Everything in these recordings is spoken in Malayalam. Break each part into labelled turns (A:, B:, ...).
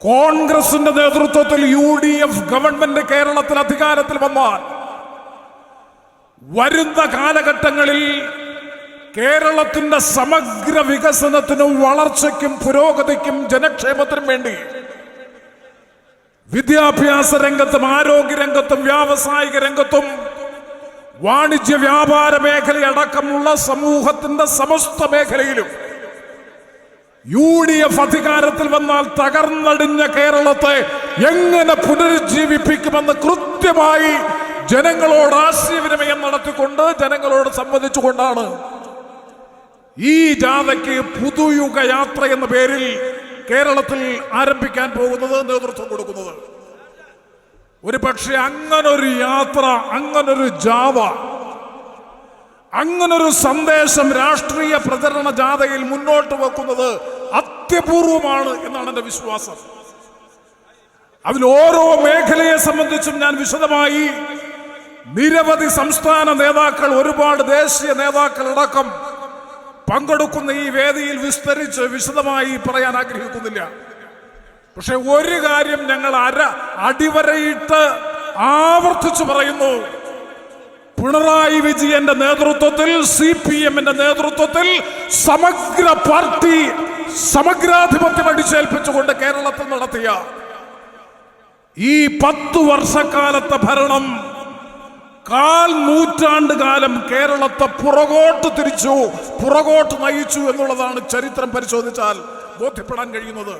A: കോൺഗ്രസിന്റെ നേതൃത്വത്തിൽ യു ഡി എഫ് ഗവൺമെന്റ് കേരളത്തിൽ അധികാരത്തിൽ വന്നാൽ വരുന്ന കാലഘട്ടങ്ങളിൽ കേരളത്തിന്റെ സമഗ്ര വികസനത്തിനും വളർച്ചയ്ക്കും പുരോഗതിക്കും ജനക്ഷേമത്തിനും വേണ്ടി വിദ്യാഭ്യാസ രംഗത്തും ആരോഗ്യ രംഗത്തും വ്യാവസായിക രംഗത്തും വാണിജ്യ വ്യാപാര മേഖലയടക്കമുള്ള സമൂഹത്തിന്റെ സമസ്ത മേഖലയിലും യു ഡി എഫ് അധികാരത്തിൽ വന്നാൽ തകർന്നടിഞ്ഞ കേരളത്തെ എങ്ങനെ പുനരുജ്ജീവിപ്പിക്കുമെന്ന് കൃത്യമായി ജനങ്ങളോട് ആശയവിനിമയം നടത്തിക്കൊണ്ട് ജനങ്ങളോട് സംവദിച്ചുകൊണ്ടാണ് ഈ ജാഥയ്ക്ക് പുതുയുഗ യാത്ര എന്ന പേരിൽ കേരളത്തിൽ ആരംഭിക്കാൻ പോകുന്നത് നേതൃത്വം കൊടുക്കുന്നത്. ഒരു പക്ഷെ അങ്ങനൊരു യാത്ര അങ്ങനൊരു ജാവ അങ്ങനൊരു സന്ദേശം രാഷ്ട്രീയ പ്രചരണ ജാഥയിൽ മുന്നോട്ട് വെക്കുന്നത് അത്യപൂർവമാണ് എന്നാണ് എന്റെ വിശ്വാസം. അതിൽ ഓരോ മേഖലയെ സംബന്ധിച്ചും ഞാൻ വിശദമായി നിരവധി സംസ്ഥാന നേതാക്കൾ ഒരുപാട് ദേശീയ നേതാക്കൾ അടക്കം പങ്കെടുക്കുന്ന ഈ വേദിയിൽ വിസ്തരിച്ച് വിശദമായി പറയാൻ ആഗ്രഹിക്കുന്നില്ല. പക്ഷെ ഒരു കാര്യം ഞങ്ങൾ അര അടിവരയിട്ട് ആവർത്തിച്ചു പറയുന്നു. പിണറായി വിജയന്റെ നേതൃത്വത്തിൽ സി പി എമ്മിന്റെ നേതൃത്വത്തിൽ സമഗ്ര പാർട്ടി സമഗ്രാധിപത്യം അടിച്ചേൽപ്പിച്ചുകൊണ്ട് കേരളത്തിൽ നടത്തിയ ഈ പത്തു വർഷക്കാലത്തെ ഭരണം കാൽ നൂറ്റാണ്ട് കാലം കേരളത്തെ പുറകോട്ട് തിരിച്ചു പുറകോട്ട് നയിച്ചു എന്നുള്ളതാണ് ചരിത്രം പരിശോധിച്ചാൽ ബോധ്യപ്പെടാൻ കഴിയുന്നത്.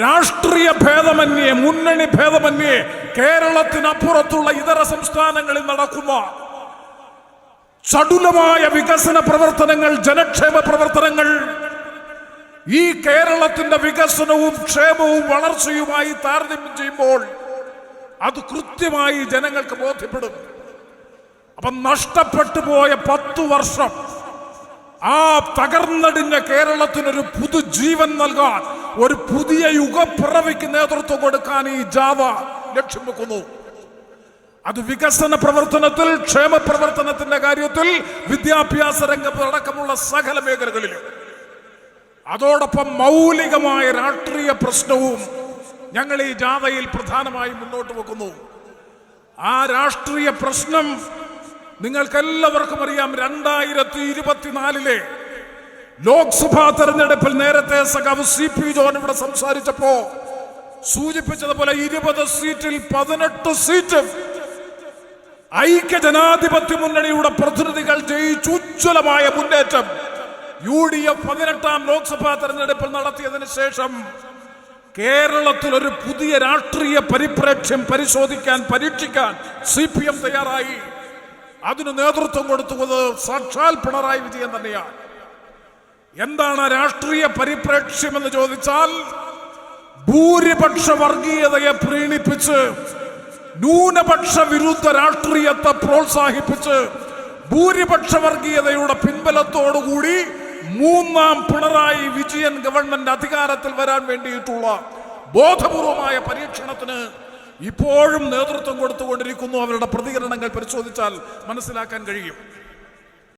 A: രാഷ്ട്രീയ ഭേദമന്യേ മുന്നണി ഭേദമന്യേ കേരളത്തിനപ്പുറത്തുള്ള ഇതര സംസ്ഥാനങ്ങളിൽ നടക്കുന്ന ചടുലമായ വികസന പ്രവർത്തനങ്ങൾ ജനക്ഷേമ പ്രവർത്തനങ്ങൾ ഈ കേരളത്തിന്റെ വികസനവും ക്ഷേമവും വളർച്ചയുമായി താരതമ്യം ചെയ്യുമ്പോൾ അത് കൃത്യമായി ജനങ്ങൾക്ക് ബോധ്യപ്പെടും അപ്പൊ നഷ്ടപ്പെട്ടു പോയ പത്തു വർഷം ആ തകർന്നടിഞ്ഞ കേരളത്തിനൊരു പുതുജീവൻ നൽകാൻ ഒരു പുതിയ യുഗപ്പിറവിക്ക് നേതൃത്വം കൊടുക്കാൻ ഈ ജാവ ലക്ഷ്യം വെക്കുന്നു. അത് വികസന പ്രവർത്തനത്തിൽ ക്ഷേമ പ്രവർത്തനത്തിന്റെ കാര്യത്തിൽ വിദ്യാഭ്യാസ രംഗത്ത് അടക്കമുള്ള സകല മേഖലകളിലും. അതോടൊപ്പം മൗലികമായ രാഷ്ട്രീയ പ്രശ്നവും ഞങ്ങൾ ഈ ജാഥയിൽ പ്രധാനമായി മുന്നോട്ട് വെക്കുന്നു. ആ രാഷ്ട്രീയ പ്രശ്നം നിങ്ങൾക്കെല്ലാവർക്കും അറിയാം. രണ്ടായിരത്തി ഇരുപത്തിനാലിലെ ലോക്സഭാ തെരഞ്ഞെടുപ്പിൽ നേരത്തെ സഖാവ് സി പി ജോൺ ഇവിടെ സംസാരിച്ചപ്പോ സൂചിപ്പിച്ചതുപോലെ ഇരുപത് സീറ്റിൽ പതിനെട്ട് സീറ്റ് ഐക്യ ജനാധിപത്യ മുന്നണിയുടെ പ്രതിനിധികൾ ജയിച്ചു. ഉജ്ജ്വലമായ മുന്നേറ്റം. യു ഡി എഫ് പതിനെട്ടാം ലോക്സഭാ തെരഞ്ഞെടുപ്പിൽ നടത്തിയതിന് ശേഷം കേരളത്തിൽ ഒരു പുതിയ രാഷ്ട്രീയ പരിപ്രേക്ഷ്യം പരിശോധിക്കാൻ പരീക്ഷിക്കാൻ സി പി എം തയ്യാറായി. അതിന് നേതൃത്വം കൊടുത്തുന്നത് സാക്ഷാൽ പിണറായി വിജയൻ തന്നെയാണ്. എന്താണ് രാഷ്ട്രീയ പരിപ്രേക്ഷ്യം എന്ന് ചോദിച്ചാൽ ഭൂരിപക്ഷ വർഗീയതയെ പ്രീണിപ്പിച്ച് ന്യൂനപക്ഷ വിരുദ്ധ രാഷ്ട്രീയത്തെ പ്രോത്സാഹിപ്പിച്ച് ഭൂരിപക്ഷ വർഗീയതയുടെ പിൻബലത്തോടുകൂടി മൂന്നാം പിണറായി വിജയൻ ഗവൺമെന്റ് അധികാരത്തിൽ വരാൻ വേണ്ടിയിട്ടുള്ള ബോധപൂർവമായ പരീക്ഷണത്തിന് ഇപ്പോഴും നേതൃത്വം കൊടുത്തുകൊണ്ടിരിക്കുന്നു. അവരുടെ പ്രതികരണങ്ങൾ പരിശോധിച്ചാൽ മനസ്സിലാക്കാൻ കഴിയും.